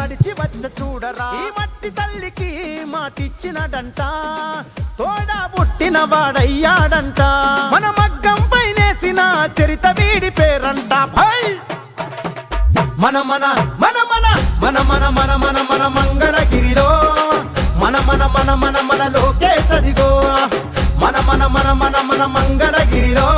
నడిచి వచ్చ చూడరా ఈ మట్టి తల్లికి మాటిచ్చినడంట తోడా పుట్టిన వాడయ్యాడంట మన మగ్గం పైనేసిన చరిత వీడి పేరంట భై మన మన మన మన మన మన మన మన మన మంగళగిరిలో మన మన మన మన మన లోకేశదిగో మన మన మన మన మన మంగళగిరిలో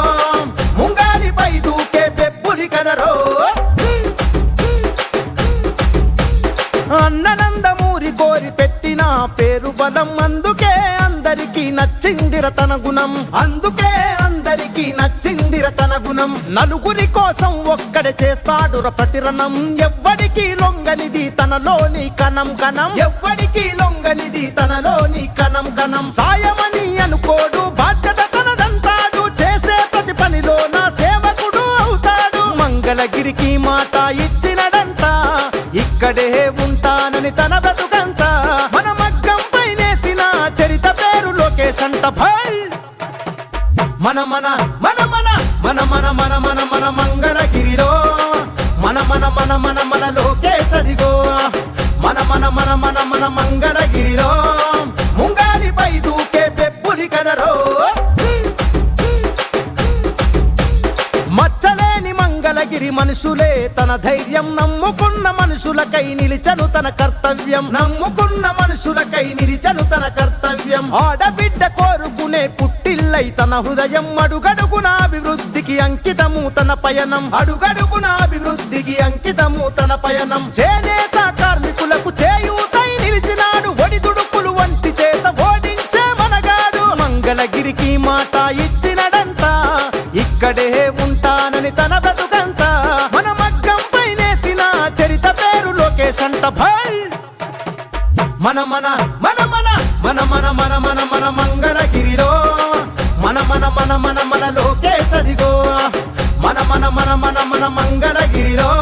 తన గుణం. అందుకే అందరికీ నచ్చిందిర తన గుణం. నలుగురి కోసం ఒక్కడే చేస్తాడుర ప్రతిరణం. ఎవ్వడికి లొంగనిది తనలోని కణం కణం ఎవ్వడికి లొంగనిది తనలోని కణం కణం సాయమని అనుకోడు బాధ్యత తనదంటాడు చేసే ప్రతి పనిలో నా సేవకుడు అవుతాడు. మంగళగిరికి మాట మన మన మన మన మన మన మన మన మన మంగళగిరిలో. మన మన మన మన మన లోకేష్ మన మన మన మన మన మంగళగిరిలో. తన ధైర్యం నమ్ముకున్న మనుషులకై నిలిచను తన కర్తవ్యం. నమ్ముకున్న మనుషులకై నిలిచను తన కర్తవ్యం. ఆడబిడ్డ కోరుకునే పుట్టిల్లై తన హృదయం అడుగడుగున అభివృద్ధికి అంకితము తన పయనం. అడుగడుగున అభివృద్ధికి అంకితము తన పయనం. చేనేత మన మన మన మన మన మన మన మన మంగళగిరిలో మన మన మన మన మన లోకేష్ మన మన మన మన మన మంగళగిరిలో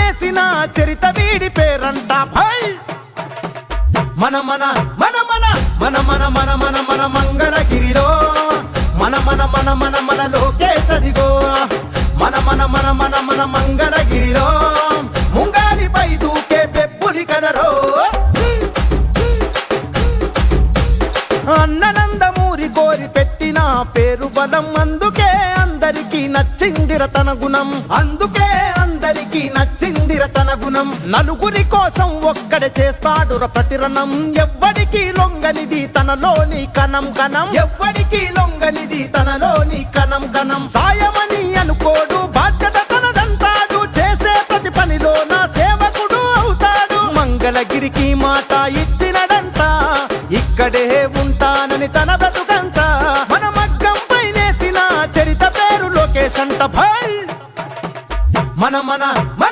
పైనేసిన చరిత వీడి పేరంట భై మన మన మన మన మన మన మన మన మన మంగళగిరిలో మన మన మన మన మన లోకేశదిగో మన మన మన మన మన మంగళగిరిలో ముంగాలిపై దూకే పెప్పులి కదరో అన్ననందమూరి కోరి పెట్టిన పేరు బలం అందుకే అందరికీ నచ్చిందిర తన గుణం అందుకే రణం నలుగురి కోసం ఒక్కడే ప్రతి రణం ఎవ్వడికి లొంగనిది తనలోని కణం కణం ఎవ్వడికి లొంగనిది తనలోని కణం కణం సాయమని అనుకోడు బాధ్యత తనదంటాడు చేసే ప్రతి పనిలో నా సేవకుడు అవుతాడు. మంగళగిరికి మాట ఇచ్చినడంట ఇక్కడే ఉంటానని తన బ్రతుకంత. మన మగ్గం పైనేసిన చరిత పేరు లోకేష్ అంట. భై మన మన మన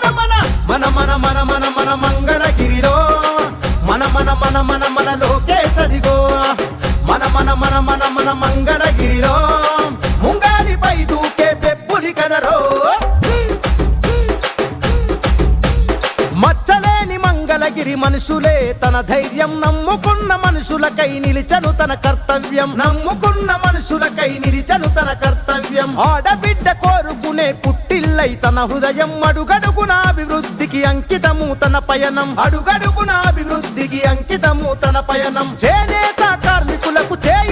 తన ధైర్యం నమ్ముకున్న మనుషులకై నిలిచను తన కర్తవ్యం. నమ్ముకున్న మనుషులకై నిలిచను తన కర్తవ్యం. ఆడబిడ్డ కోరుకునే పుట్టిల్లై తన హృదయం అడుగడుగున అభివృద్ధికి అంకితము తన పయనం. అడుగడుగున అభివృద్ధికి అంకితము తన పయనం. చేనేత కార్మికులకు చేయూతై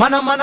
మన మన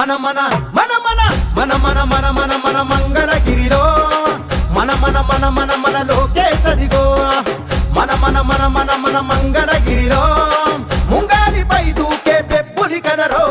మన మన మన మన మన మన మన మన మన మంగళగిరిలో. మన మన మన మన మన లోకేశదిగో. మన మన మన మన మన మంగళగిరిలో. ముంగారిపై దూకే పెప్పులి కదరో.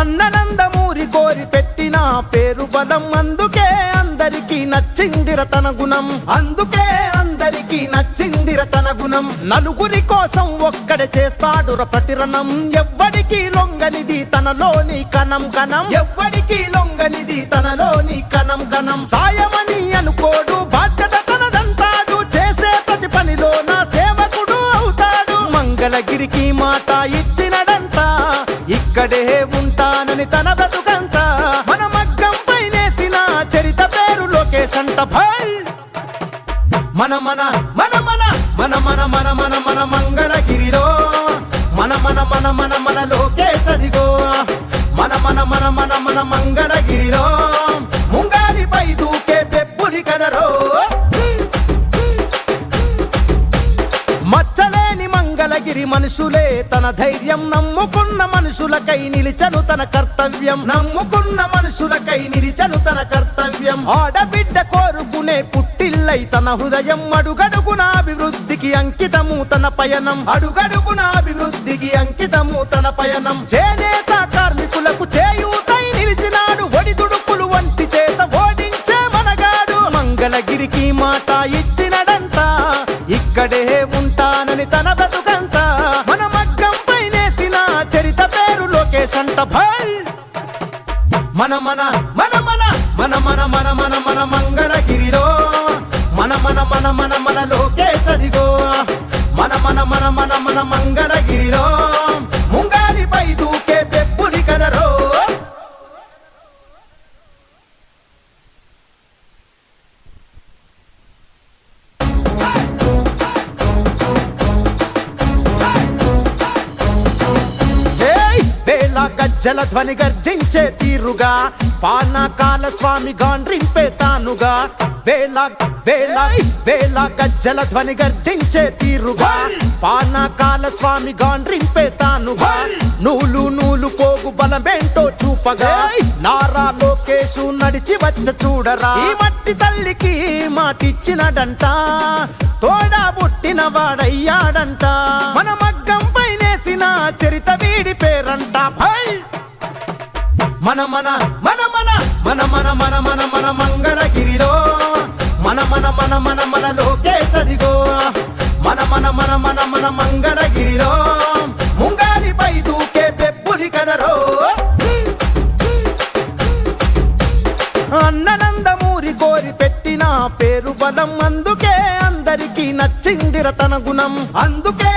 అన్ననందమూరి కోరి పెట్టిన పేరు బలం అందుకే అందరికి నచ్చిందిర తన గుణం. అందుకే అందరికి నచ్చిందిర తన గుణం. నలుగురి కోసం ఒక్కడే చేస్తాడు ప్రతిరణం. ఎవ్వడికి లొంగనిది తనలోని కణం కణం ఎవ్వడికి లొంగనిది తనలోని కణం కణం సాయమని అనుకోడు బాధ్యత తనదంటాడు చేసే ప్రతి పనిలో నా సేవకుడు అవుతాడు. మంగళగిరికి మాట ఇచ్చినడంట ఇక్కడే మన మన మన మన మన మన మన మన మన మంగళగిరిలో. మన మన మన మన మన లోకేష్ అదిగో మన మన మన మన మన మంగళగిరిలో. ముంగారిపై దూకే పెప్పులి కదరో మచ్చలేని మంగళగిరి మనుషులే తన ధైర్యం నమ్ముకున్న మనుషులకై నిలిచను తన కర్తవ్యం. నమ్ముకున్న మనుషులకై నిలిచను తన కర్తవ్యం. ఆడబిడ్డ తన హృదయం అడుగడుగున అభివృద్ధికి అంకితము. తన పయనం అడుగడుగున అభివృద్ధికి అంకితము. తన పయనం చేనేత కార్మికులకు చేయూతై నిలిచినాడు. ఒడిదుడుకులు వంటి చేత ఓడించే మనగాడు. మంగళగిరికి మాట ఇచ్చినడంట ఇక్కడే ఉంటానని తన బతుకంతా. మన మగ్గం పైనేసిన చరిత పేరు లోకేష్ అంట. భై మన మన వేళ గజ్జల ధ్వని గర్జించే తీరుగా. పానకాల స్వామి గాండ్రింపే తానుగా. వేళ వేళ వేళ గజ్జల ధ్వని గర్జించే తీరుగా. పానకాల స్వామి గాండ్రింపే తానుగా. నూలు నూలు పోగు బలమేంటో చూపగా. నారా లోకేశు నడిచి వచ్చ చూడరా. ఈ మట్టి తల్లికి మాటిచ్చినడంట. తోడా పుట్టిన వాడయ్యాడంట. మన మగ్గం పైనేసిన చరిత వీడి పేరంట. భై మన మన మన మన మన మన మన మన మన మంగళగిరిలో మన మన మన మన మన లోకేశదిగో మన మన మన మన మన మంగళగిరిలో ముంగారిపై దూకే పెప్పులి కదరో అన్ననందమూరి కోరి పెట్టిన పేరు బలం అందుకే అందరికి నచ్చిందిర తన గుణం అందుకే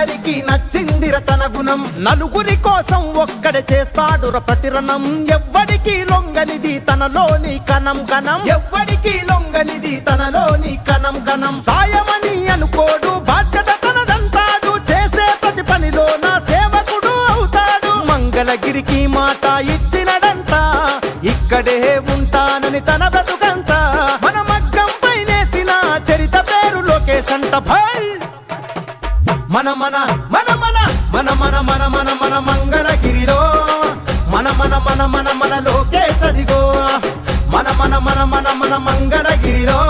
అందరికి నచ్చిందిర తన గుణం. నలుగురి కోసం ఒక్కడే చేస్తాడు ప్రతిరణం. ఎవ్వడికి లొంగనిది తనలోని కణం కణం ఎవ్వడికి లొంగనిది తనలోని కణం కణం సాయమని అనుకోడు బాధ్యత తనదంటాడు చేసే ప్రతి పనిలో నా సేవకుడు అవుతాడు. మంగళగిరికి మాట ఇచ్చినడంట. ఇక్కడే ఉంటానని తన బ్రతుకు మన మన మన మన మన మన మన మన మన మంగళగిరిలో మన మన మన మన మన లోకేష్ మన మన మన మన మన మంగళగిరిలో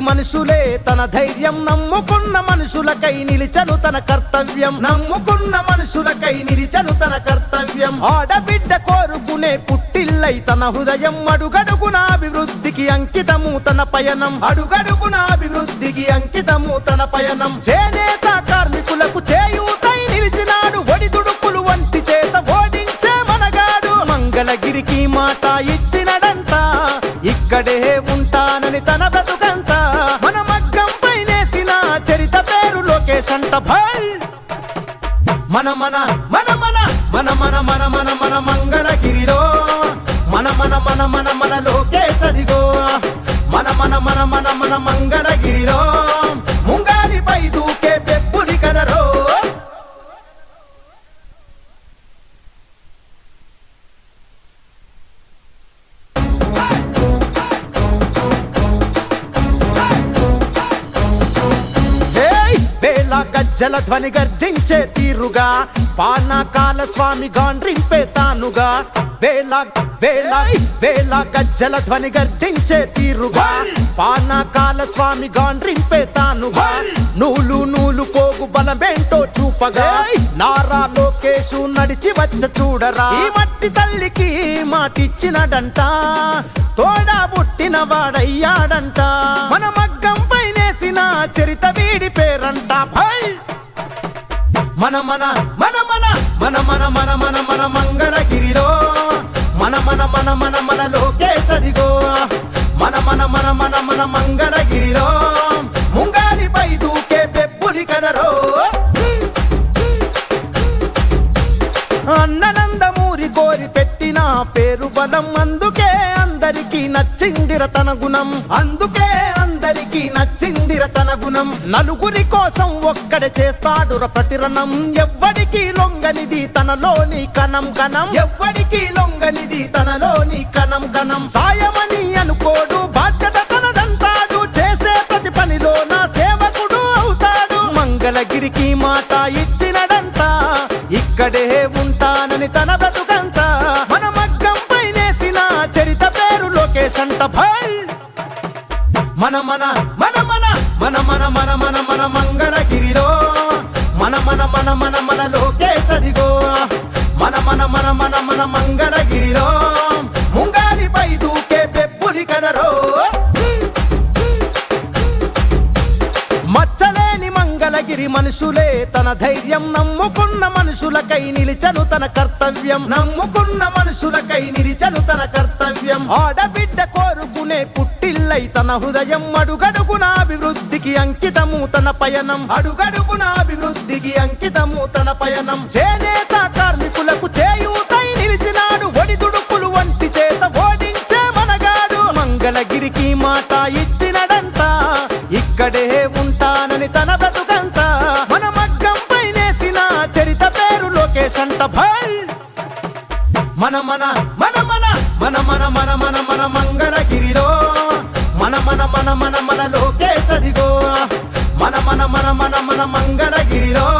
మనుషులే తన ధైర్యం నమ్ముకున్న మనుషులకై నిలిచను తన కర్తవ్యం. నమ్ముకున్న మనుషులకై నిలిచను తన కర్తవ్యం. ఆడబిడ్డ కోరుకునే పుట్టిల్లై తన హృదయం అడుగడుగున అభివృద్ధికి అంకితము తన పయనం. అడుగడుగున అభివృద్ధికి అంకితము తన పయనం. చేనేత కార్మికులకు చేయూతై నిలిచినాడు ఒడిదుడుకులు వంటి చేత ఓడించే మనగాడు. మంగళగిరికి మాటాయి మన మన మన మన మన మన మన మన మంగళగిరిలో. మన మన మన మన మన లోకేష్ మన మన మన మన మన మంగళగిరిలో. వేల గజ్జల ధ్వని గర్జించే తీరుగా పానకాల స్వామి గాండ్రింపే తానుగా. వేల వేల వేల గజ్జల ధ్వని గర్జించే తీరుగా పానకాల స్వామి గాండ్రింపే తానుగా. నూలు నూలు పోగు బలమేంటో చూపగా నారా లోకేషు నడిచి వచ్చ చూడరా. ఈ మట్టి తల్లికి మాటిచ్చినడంట తోడా పుట్టిన వాడయ్యాడంట మన మగ్గం పైనేసిన చరిత మన మన మన మన మన మన మన మన మన మంగళగిరిలో మన మన మన మన మన లోకేష్ అదిగో మన మన మన మన మన మంగళగిరిలో ముంగాలిపై దూకే పెప్పులి కదరో అన్ననందమూరి గోరి పెట్టిన పేరు బలం అందుకే అందరికీ నచ్చిందిర తన గుణం అందుకే అందరికీ నచ్చింది తన గుణం. నలుగురి కోసం ఒక్కడే చేస్తాడు ప్రతిరణం. ఎవ్వడికి లొంగనిది తనలోని కణం కణం ఎవ్వడికి లొంగనిది తనలోని కణం కణం సాయమని అనుకోడు బాధ్యత తనదంటాడు చేసే ప్రతి పనిలో నా సేవకుడు అవుతాడు. మంగళగిరికి మాట ఇచ్చినడంట ఇక్కడే ఉంటానని తన బ్రతుకంత. మన మగ్గం పైనేసిన చరిత పేరు లోకేష్ అంట. భై మన మన మన మన మన మంగళగిరిలో మన మన మన మన మన లోకేష్ మన మన మన మన మన మంగళగిరిలో మనుషులే తన ధైర్యం నమ్ముకున్న మనుషులకై నిలిచను తన కర్తవ్యం. నమ్ముకున్న మనుషులకై నిలిచను తన కర్తవ్యం. ఆడబిడ్డ కోరుకునే పుట్టిల్లై తన హృదయం అడుగడుగున అభివృద్ధికి అంకితము తన పయనం. అడుగడుగున అభివృద్ధికి అంకితము తన పయనం. చేనేత కార్మికులకు చేయూతై నిలిచినాడు ఒడిదుడుకులు వంటి చేత ఓడించే మనగాడు. మంగళగిరికి మాట ఇచ్చి లోకేష్ అంట మన మన మన మన మన మన మన మన మన మంగళగిరిలో మన మన మన మన మన లోకేష్ మన మన మన మన మన మంగళగిరిలో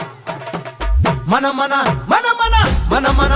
మన మన మన మన మన మన